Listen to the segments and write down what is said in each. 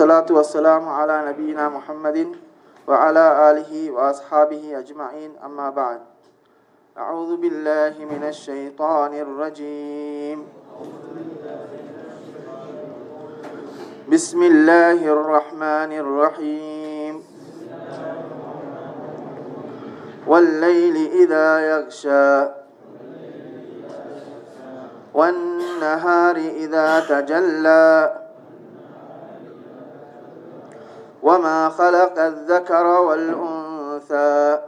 والصلاة والسلام على نبينا محمد وعلى آله وأصحابه أجمعين. أما بعد أعوذ بالله من الشيطان الرجيم. بسم الله الرحمن الرحيم. والليل إذا يغشى والنهار إذا تجلى وما خلق الذكر والأنثى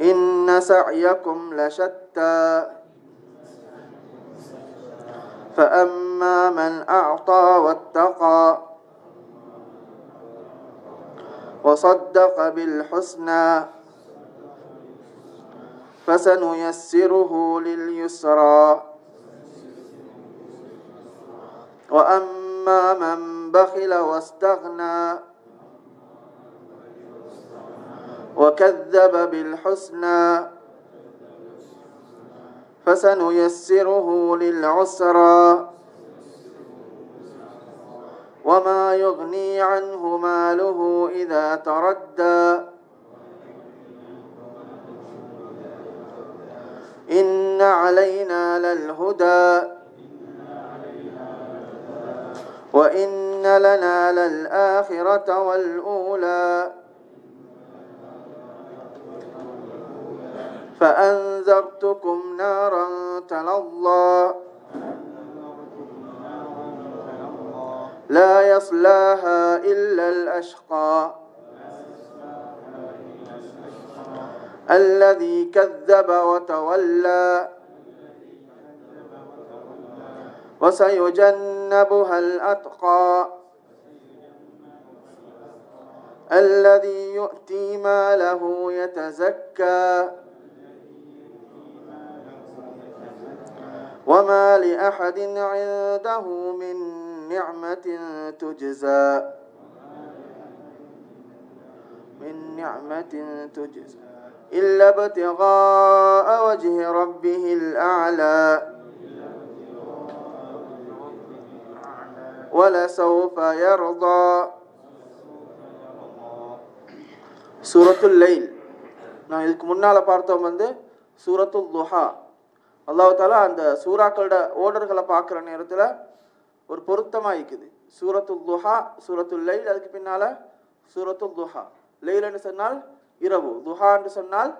إن سعيكم لشتى فأما من أعطى واتقى وصدق بالحسنى فسنيسره لليسرى وأما من بخل واستغنى وكذب بالحسنى فسنيسره للعسرى وما يغني عنه ماله إذا تردى إن علينا للهدى وإن لنا للآخرة والأولى فأنذرتكم نارا تلظى لا يصلاها إلا الأشقى الذي كذب وتولى وسيجنبها الأتقى الذي يؤتي ماله يتزكى وما لأحد عنده من نعمة تجزى من نعمة تجزى إلا ابتغاء وجه ربه الأعلى ولسوف يرضى சூரத்துல் லைல் நான் இதுக்கு முன்னால் பார்த்தோம் வந்து சூரத்துல் துஹா அல்லாஹாலா அந்த சூறாக்களோட ஓர்டர்களை பார்க்குற நேரத்தில் ஒரு பொருத்தமாக இருக்குது சூரத்துல் துஹா சூரத்துல் லைல் அதுக்கு பின்னால் சூரத்துல் துஹா லைல்னு சொன்னால் இரவு துஹா என்று சொன்னால்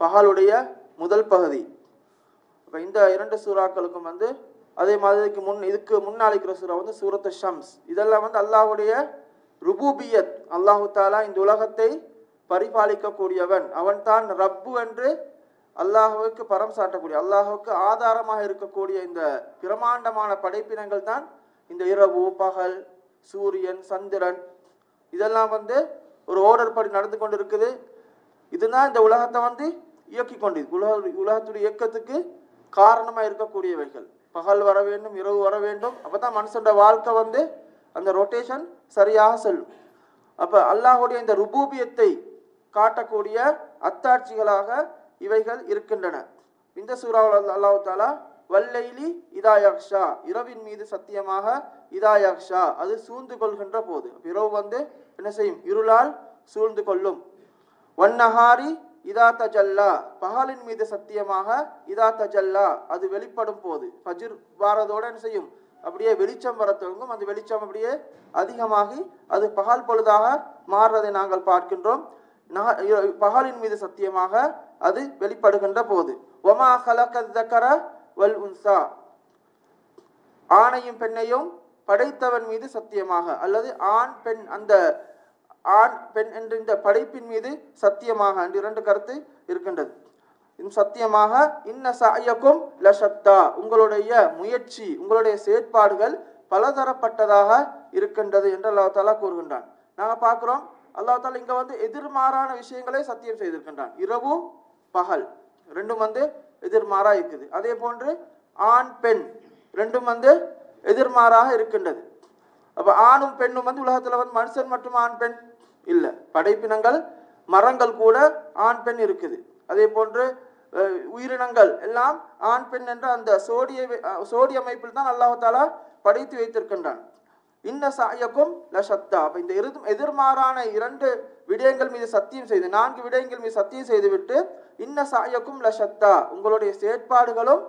பகலுடைய முதல் பகுதி இப்போ இந்த இரண்டு சூறாக்களுக்கும் வந்து அதே மாதிரிக்கு முன் இதுக்கு முன்னாளிக்கிற இருக்கிற சூறா வந்து சூரத்து ஷம்ஸ். இதெல்லாம் வந்து அல்லாஹுடைய ருபூபியத். அல்லாஹு தாலா இந்த உலகத்தை பரிபாலிக்கக்கூடியவன். அவன் தான் ரப்பு என்று அல்லாஹுவுக்கு பரம் சாட்டக்கூடிய அல்லாஹுக்கு ஆதாரமாக இருக்கக்கூடிய இந்த பிரமாண்டமான படைப்பினங்கள் தான் இந்த இரவு பகல் சூரியன் சந்திரன். இதெல்லாம் வந்து ஒரு ஓர்டர் படி நடந்து கொண்டு இருக்குது இதுதான் இந்த உலகத்தை வந்து இயக்கி கொண்டு உலக உலகத்துடைய இயக்கத்துக்கு காரணமாக இருக்கக்கூடியவைகள். பகல் வர வேண்டும் இரவு வர வேண்டும். அப்போ தான் மனுஷனோட வாழ்க்கை வந்து அந்த ரொட்டேஷன் சரியாக செல்லும். அப்போ அல்லாஹுடைய இந்த ருபூபியத்தை காட்டக்கூடிய அத்தாட்சிகளாக இவைகள் இருக்கின்றன. இந்த சூறாவில் அல்லாஹு தாலா வல்லைலி இதாயக்ஷா இரவின் மீது சத்தியமாக இதாயக்ஷா அது சூழ்ந்து கொள்கின்ற போது. இரவு வந்து என்ன செய்யும்? இருளால் சூழ்ந்து கொள்ளும். வன்னஹாரி இதா தஜல்லா. பகலின் மீது சத்தியமாக இதா தஜல்லா. அது வெளிப்படும் போது ஃபஜிர் வாரதோட என்ன செய்யும்? அப்படியே வெளிச்சம் வர தொடங்கும். அந்த வெளிச்சம் அப்படியே அதிகமாகி அது பகல் பொழுதாக மாறுறதை நாங்கள் பார்க்கின்றோம். பகலின் மீது சத்தியமாக அது வெளிப்படுகின்ற போது. ஒமா ஹலக்கர வல் உன்சா. ஆணையும் பெண்ணையும் படைத்தவன் மீது சத்தியமாக அல்லது ஆண் பெண் அந்த ஆண் பெண் என்ற இந்த படைப்பின் மீது சத்தியமாக என்று இரண்டு கருத்து இருக்கின்றது. சத்தியமாக இன்ன சாயக்கும் லஷத்தா. உங்களுடைய முயற்சி உங்களுடைய செயற்பாடுகள் பலதரப்பட்டதாக இருக்கின்றது என்று அல்லா தாலா கூறுகின்றான். நாங்கள் பார்க்குறோம் அல்லா தாலா இங்கே வந்து எதிர்மாறான விஷயங்களை சத்தியம் செய்திருக்கின்றான். இரவு பகல் ரெண்டும் வந்து எதிர்மாறாக இருக்குது. அதே போன்று ஆண் பெண் ரெண்டும் வந்து எதிர்மாறாக இருக்கின்றது. அப்போ ஆணும் பெண்ணும் வந்து உலகத்தில் வந்து மனுஷன் மற்றும் ஆண் பெண் இல்லை. படைப்பினங்கள் மரங்கள் கூட ஆண் பெண் இருக்குது. அதே போன்று உயிரினங்கள் எல்லாம் ஆண் பெண் என்ற அந்த சோடிய சோடி அமைப்பில் தான் அல்லாஹாலா படைத்து வைத்திருக்கின்றான். இன்ன சாயக்கும் லஷத்தா. அப்ப இந்த எதிர் எதிர்மாறான இரண்டு விடயங்கள் மீது சத்தியம் செய்து நான்கு விடயங்கள் மீது சத்தியம் செய்துவிட்டு இன்ன சாயக்கும் லஷத்தா. உங்களுடைய செயற்பாடுகளும்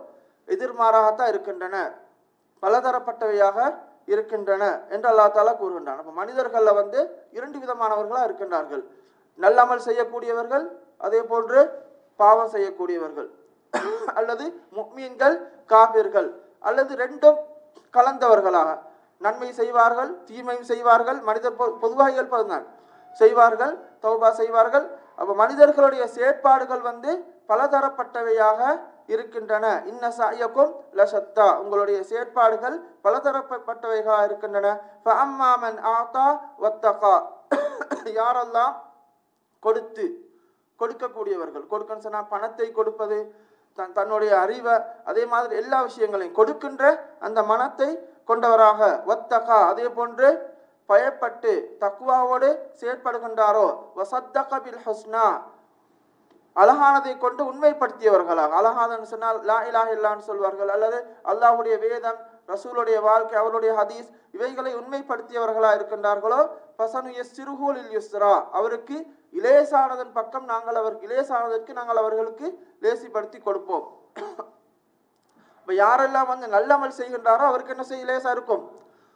எதிர்மாறாகத்தான் இருக்கின்றன. பலதரப்பட்டவையாக இருக்கின்றன என்று அல்லா தாலா கூறுகின்றான். அப்போ மனிதர்களில் வந்து இரண்டு விதமானவர்களாக இருக்கின்றார்கள். நல்லமல் செய்யக்கூடியவர்கள் அதே போன்று பாவம் செய்யக்கூடியவர்கள். அல்லது முக்மீன்கள் காபிர்கள். அல்லது ரெண்டும் கலந்தவர்களாக. நன்மை செய்வார்கள் தீமையும் செய்வார்கள் மனிதர் பொதுவாக இயல்பதுதான் செய்வார்கள் தௌபா செய்வார்கள். அப்போ மனிதர்களுடைய செயற்பாடுகள் வந்து பலதரப்பட்டவையாக இருக்கின்றன. இன்ன சாயக்கும் லசத்தா. உங்களுடைய செயற்பாடுகள் பலதரப்பட்டவைகளாக இருக்கின்றன. ஃபஅம்மாமன் ஆத்தா ஒத்தகா யாரெல்லாம் கொடுத்து கொடுக்கக்கூடியவர்கள் கொடுக்கன்னு சொன்னா பணத்தை கொடுப்பது தன் தன்னுடைய அறிவை அதே மாதிரி எல்லா விஷயங்களையும் கொடுக்கின்ற அந்த மனத்தை கொண்டவராக. ஒத்தகா அதே போன்று பயப்பட்டு தக்குவாவோடு செயற்படுகின்றாரோ. வசத்தகபில் பில் அழகானதை கொண்டு உண்மைப்படுத்தியவர்களாக. அழகானன்னு சொன்னால் லா இலாஹ இல்லான்னு சொல்வார்கள். அல்லது அல்லாஹுடைய வேதம் ரசூலுடைய வாழ்க்கை அவருடைய ஹதீஸ் இவைகளை உண்மைப்படுத்தியவர்களா இருக்கின்றார்களோ? பசனு எஸ் யுஸ்ரா. அவருக்கு இலேசானதன் பக்கம் நாங்கள் அவருக்கு இலேசானதற்கு நாங்கள் அவர்களுக்கு லேசிப்படுத்தி கொடுப்போம். இப்ப யாரெல்லாம் வந்து நல்லமல் செய்கின்றாரோ அவருக்கு என்ன செய்ய லேசா இருக்கும்?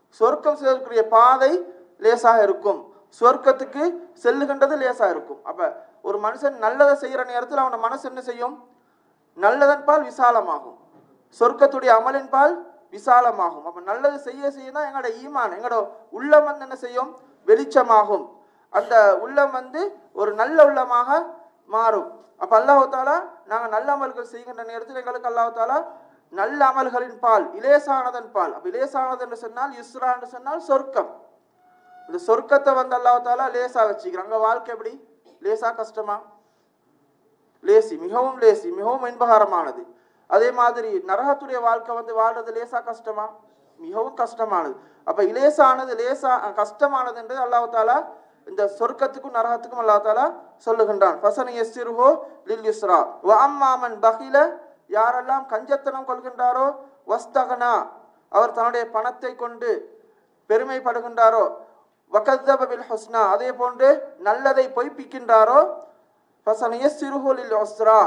சொர்க்கம் செல்லக்கூடிய பாதை லேசாக இருக்கும். சொர்க்கத்துக்கு செல்லுகின்றது லேசா இருக்கும். அப்ப ஒரு மனுஷன் நல்லதை செய்கிற நேரத்தில் அவனோட மனசு என்ன செய்யும்? நல்லதன் பால் விசாலமாகும். சொர்க்கத்துடைய அமலின் பால் விசாலமாகும். அப்ப நல்லது செய்ய செய்ய தான் எங்களோட ஈமான் எங்களோட உள்ளம் வந்து என்ன செய்யும்? வெளிச்சமாகும். அந்த உள்ளம் வந்து ஒரு நல்ல உள்ளமாக மாறும். அப்ப அல்லாஹாலா நாங்கள் நல்ல அமல்கள் செய்கின்ற நேரத்தில் எங்களுக்கு அல்லாஹாலா நல்ல அமல்களின் பால் இலேசானதன் பால். அப்ப இலேசானது என்று சொன்னால் இஸ்ரா என்று சொன்னால் சொர்க்கம். இந்த சொர்க்கத்தை வந்து அல்லாஹ் தாலா லேசா வச்சுக்கிறாங்க அங்க வாழ்க்கை எப்படி? லேசா கஷ்டமா? லேசி மிகவும் லேசி மிகவும் இன்பகரமானது. அதே மாதிரி நரகத்துடைய வாழ்க்கை வந்து வாழ்றது லேசா கஷ்டமா? மிகவும் கஷ்டமானது. அப்ப இலேசானது லேசா கஷ்டமானது என்று அல்லாஹ் தாலா இந்த சொர்க்கத்துக்கும் நரகத்துக்கும் அல்லாஹ் தாலா சொல்லுகின்றான். ஃபசன் எஸ்திருஹோ லில் யுஸ்ரா. வ அம்மாமன் பகில யாரெல்லாம் கஞ்சத்தனம் கொள்கின்றாரோ வஸ்தகனா அவர் தன்னுடைய பணத்தை கொண்டு பெருமைப்படுகின்றாரோ வகத்தப ஹுஸ்னா அதே போன்று நல்லதை பொய்ப்பிக்கின்றாரோ சிறுகோலில் ஒஸ்ரா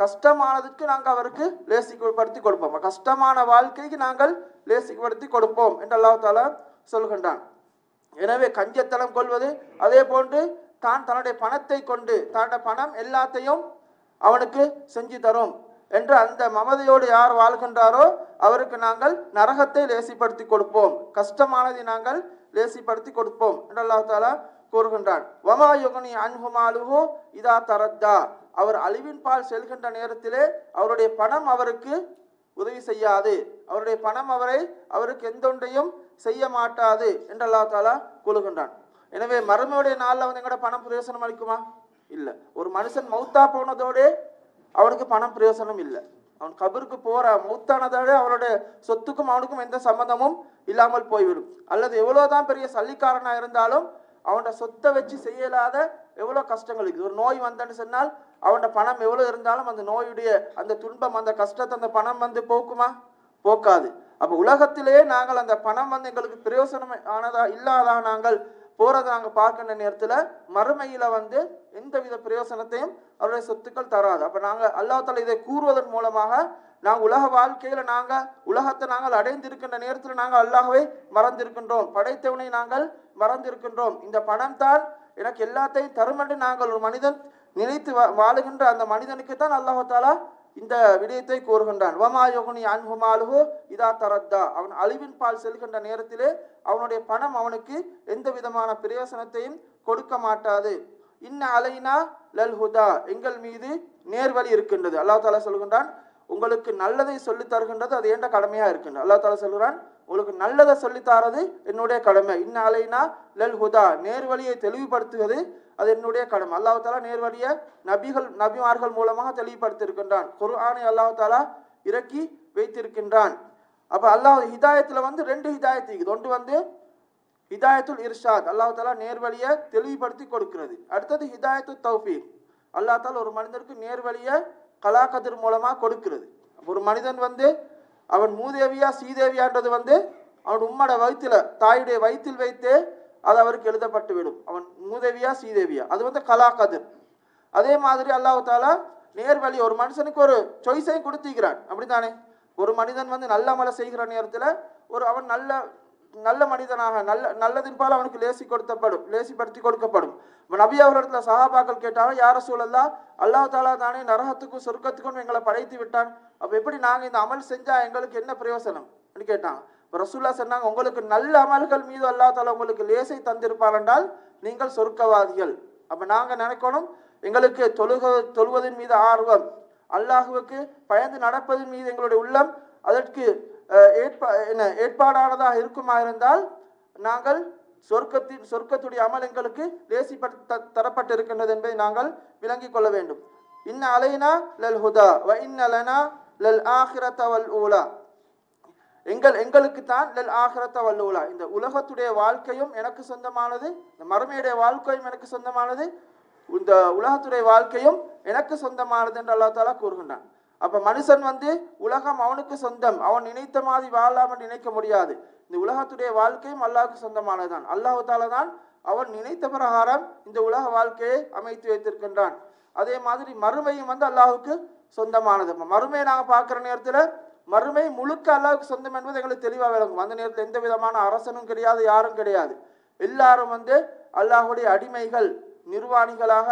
கஷ்டமானதுக்கு நாங்கள் அவருக்கு லேசிப்படுத்தி கொடுப்போம். கஷ்டமான வாழ்க்கைக்கு நாங்கள் லேசிப்படுத்தி கொடுப்போம் என்று அல்லாஹ் தாலா சொல்கின்றான். எனவே கஞ்சத்தனம் கொள்வது அதே போன்று தான் தன்னுடைய பணத்தை கொண்டு தன்னுடைய பணம் எல்லாத்தையும் அவனுக்கு செஞ்சு தரும் என்று அந்த மமதையோடு யார் வாழ்கின்றாரோ அவருக்கு நாங்கள் நரகத்தை லேசிப்படுத்தி கொடுப்போம். கஷ்டமானதை நாங்கள் லேசிப்படுத்தி கொடுப்போம் என்று அல்லாஹ் தாலா கூறுகின்றான். வமா யுகனி அன்ஹுமாலுஹு இதா தரத்தா. அவர் அழிவின் பால் செல்கின்ற நேரத்திலே அவருடைய பணம் அவருக்கு உதவி செய்யாது. அவருடைய பணம் அவரை அவருக்கு எந்த ஒன்றையும் செய்ய மாட்டாது என்று அல்லா தாலா கூறுகின்றான். எனவே மருமையுடைய நாளில் வந்து எங்கட பணம் பிரயோசனம் அளிக்குமா? இல்லை. ஒரு மனுஷன் மௌத்தா போனதோடே அவனுக்கு பணம் பிரயோசனம் இல்லை. அவன் கபருக்கு போற மௌத்தானதோட அவனுடைய சொத்துக்கும் அவனுக்கும் எந்த சம்மந்தமும் இல்லாமல் போய்விடும். அல்லது எவ்வளவுதான் பெரிய சல்லிக்காரனா இருந்தாலும் அவனோட சொத்தை வச்சு செய்யலாத எவ்வளவு கஷ்டங்கள் இருக்குது. ஒரு நோய் வந்தன்னு சொன்னால் அவனோட பணம் எவ்வளவு இருந்தாலும் அந்த நோயுடைய அந்த துன்பம் அந்த கஷ்டத்தை அந்த பணம் வந்து போக்குமா? போக்காது. அப்ப உலகத்திலேயே நாங்கள் அந்த பணம் வந்து எங்களுக்கு பிரயோசனம் ஆனதா இல்லாதா நாங்கள் போறதை நாங்கள் பார்க்கின்ற நேரத்துல மறுமையில வந்து எந்தவித பிரயோசனத்தையும் அவருடைய சொத்துக்கள் தராது. அப்ப நாங்க அல்லாஹ் இதை கூறுவதன் மூலமாக நாங்கள் உலக வாழ்க்கையில நாங்க உலகத்தை நாங்கள் அடைந்திருக்கின்ற நேரத்தில் நாங்கள் அல்லாஹவே மறந்திருக்கின்றோம். படைத்தவனை நாங்கள் மறந்திருக்கின்றோம். இந்த பணம் தான் எனக்கு எல்லாத்தையும் தரும் என்று நாங்கள் ஒரு மனிதன் நினைத்து வாழுகின்ற அந்த மனிதனுக்கு தான் அல்லாஹாலா இந்த விடயத்தை கூறுகின்றான். வமா யோகனி அன்ஹுமாலுஹு இதா தரத்தா. அவன் அழிவின் பால் செல்கின்ற நேரத்திலே அவனுடைய பணம் அவனுக்கு எந்த விதமான பிரயோசனத்தையும் கொடுக்க மாட்டாது. இன்ன அலைனா லல் ஹுதா எங்கள் மீது நேர்வழி இருக்கின்றது. அல்லா தாலா சொல்கின்றான் உங்களுக்கு நல்லதை சொல்லி தருகின்றது அது ஏண்ட கடமையா இருக்கின்றது. அல்லாஹ் தாலா சொல்கிறான் உங்களுக்கு நல்லதை சொல்லி தரது என்னுடைய கடமை. இன்ன அலைனா லல் ஹுதா நேர்வழியை தெளிவுபடுத்துவது அது என்னுடைய கடமை. அல்லாஹ் தாலா நேர்வழியை நபிகள் நபிமார்கள் மூலமாக தெளிவுபடுத்தியிருக்கின்றான். குர்ஆனை அல்லாஹ் தாலா இறக்கி வைத்திருக்கின்றான். அப்ப அல்லாஹ் ஹிதாயத்துல வந்து ரெண்டு ஹிதாயத் இருக்குது. ஒன்று வந்து ஹிதாயத்துல் இர்ஷாத் அல்லாஹ் தாலா நேர்வழியை தெளிவுபடுத்தி கொடுக்கிறது. அடுத்தது ஹிதாயத்து தௌஃபீக். அல்லாஹ் தாலா ஒரு மனிதனுக்கு நேர்வழியை கலாக்கதிர் மூலமா கொடுக்கிறது. ஒரு மனிதன் வந்து அவன் மூதேவியா சீதேவியான்றது வந்து அவன் உம்மட வயிற்றில் தாயுடைய வயிற்றில் வைத்தே அது அவருக்கு எழுதப்பட்டு விடும். அவன் மூதேவியா சீதேவியா. அது வந்து கலாக்கதிர் அதே மாதிரி அல்லாஹு தாலா நேர்வழி ஒரு மனுஷனுக்கு ஒரு சாய்ஸையும் கொடுத்திருக்கிறான். அப்படித்தானே? ஒரு மனிதன் வந்து நல்ல அமலை செய்கிற நேரத்தில் ஒரு அவன் நல்ல நல்ல மனிதனாக நல்ல நல்லதின்பால் அவனுக்கு லேசி கொடுத்தப்படும் லேசிப்படுத்தி கொடுக்கப்படும். நபி அவர்களிடத்துல சஹாபாக்கள் கேட்டாலும் யார சூழல்லா அல்லாஹ் தாலா தானே நரகத்துக்கும் சொர்க்கத்துக்கும் எங்களை படைத்து விட்டான். அப்போ எப்படி நாங்கள் இந்த அமல் செஞ்சா எங்களுக்கு என்ன பிரயோசனம்? அப்படின்னு கேட்டாங்க. ரசூல்லா சொன்னாங்க உங்களுக்கு நல்ல அமல்கள் மீது அல்லாஹ் தாலா உங்களுக்கு லேசை தந்திருப்பார் என்றால் நீங்கள் சொர்க்கவாதிகள். அப்போ நாங்கள் நினைக்கணும் எங்களுக்கு தொழுக தொழுவதன் மீது ஆர்வம் அல்லாஹுவுக்கு பயந்து நடப்பதன் மீது எங்களுடைய உள்ளம் அதற்கு ஏற்பா என்ன ஏற்பாடானதாக இருக்குமா இருந்தால் நாங்கள் சொர்க்கத்தின் சொர்க்கத்துடைய அமல் எங்களுக்கு லேசிப்பட்ட தரப்பட்டு இருக்கின்றது என்பதை நாங்கள் விளங்கிக் கொள்ள வேண்டும். இன்ன அலைனா லல் ஹுதா வ இன்ன லனா லல் ஆஹிரத வல் ஊலா. எங்கள் எங்களுக்கு தான் லல் ஆஹிரத்த வல்லூலா இந்த உலகத்துடைய வாழ்க்கையும் எனக்கு சொந்தமானது இந்த மறுமையுடைய வாழ்க்கையும் எனக்கு சொந்தமானது. இந்த உலகத்துடைய வாழ்க்கையும் எனக்கு சொந்தமானது என்று அல்லாஹ் தாலா கூறுகின்றான். அப்ப மனுஷன் வந்து உலகம் அவனுக்கு சொந்தம். அவன் நினைத்த மாதிரி வாழாமல் நினைக்க முடியாது. இந்த உலகத்துடைய வாழ்க்கையும் அல்லாவுக்கு சொந்தமானதுதான். அல்லாஹ் தாலா தான் அவன் நினைத்த பிரகாரம் இந்த உலக வாழ்க்கையை அமைத்து வைத்திருக்கின்றான். அதே மாதிரி மறுமையும் வந்து அல்லாஹுக்கு சொந்தமானது. மறுமையை நாங்கள் பார்க்குற நேரத்தில் மறுமை முழுக்க அல்லாவுக்கு சொந்தம் என்பது எங்களுக்கு தெளிவாக விளங்கும். அந்த நேரத்தில் எந்த விதமான அரசனும் கிடையாது யாரும் கிடையாது. எல்லாரும் வந்து அல்லாஹுடைய அடிமைகள் நிர்வாணிகளாக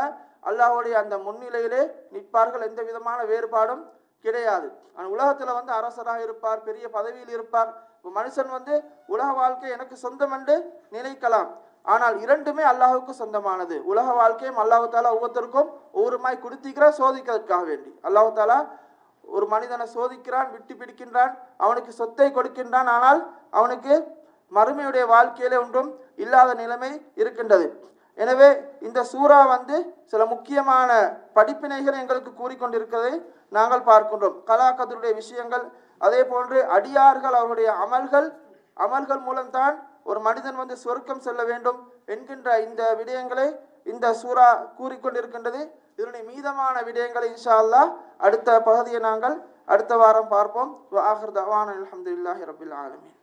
அல்லாஹ்வுடைய அந்த முன்னிலையிலே நிற்பார்கள். எந்த விதமான வேறுபாடும் கிடையாது. ஆனால் உலகத்தில் வந்து அரசராக இருப்பார் பெரிய பதவியில் இருப்பார். மனுஷன் வந்து உலக வாழ்க்கை எனக்கு சொந்தம் என்று நினைக்கலாம். ஆனால் இரண்டுமே அல்லாஹுக்கு சொந்தமானது. உலக வாழ்க்கையும் அல்லாஹு தாலா ஒவ்வொருத்தருக்கும் ஒவ்வொருமாய் கொடுத்திக்கிறான் சோதிக்கிறதுக்காக வேண்டி. அல்லாஹ் தாலா ஒரு மனிதனை சோதிக்கிறான் விட்டு பிடிக்கின்றான் அவனுக்கு சொத்தை கொடுக்கின்றான். ஆனால் அவனுக்கு மறுமையுடைய வாழ்க்கையிலே ஒன்றும் இல்லாத நிலைமை இருக்கின்றது. எனவே இந்த சூறா வந்து சில முக்கியமான படிப்பினைகள் எங்களுக்கு கூறிக்கொண்டிருக்கிறதை நாங்கள் பார்க்கின்றோம். கலாக்கதருடைய விஷயங்கள் அதே போன்று அடியார்கள் அவருடைய அமல்கள் அமல்கள் மூலம்தான் ஒரு மனிதன் வந்து சொர்க்கம் செல்ல வேண்டும் என்கின்ற இந்த விடயங்களை இந்த சூறா கூறிக்கொண்டிருக்கின்றது. இதனுடைய மீதமான விடயங்களை இன்ஷா அடுத்த பகுதியை நாங்கள் அடுத்த வாரம் பார்ப்போம். ஆஹர் தவான் அலமதுல்லாஹி ரபில் ஆலமின்.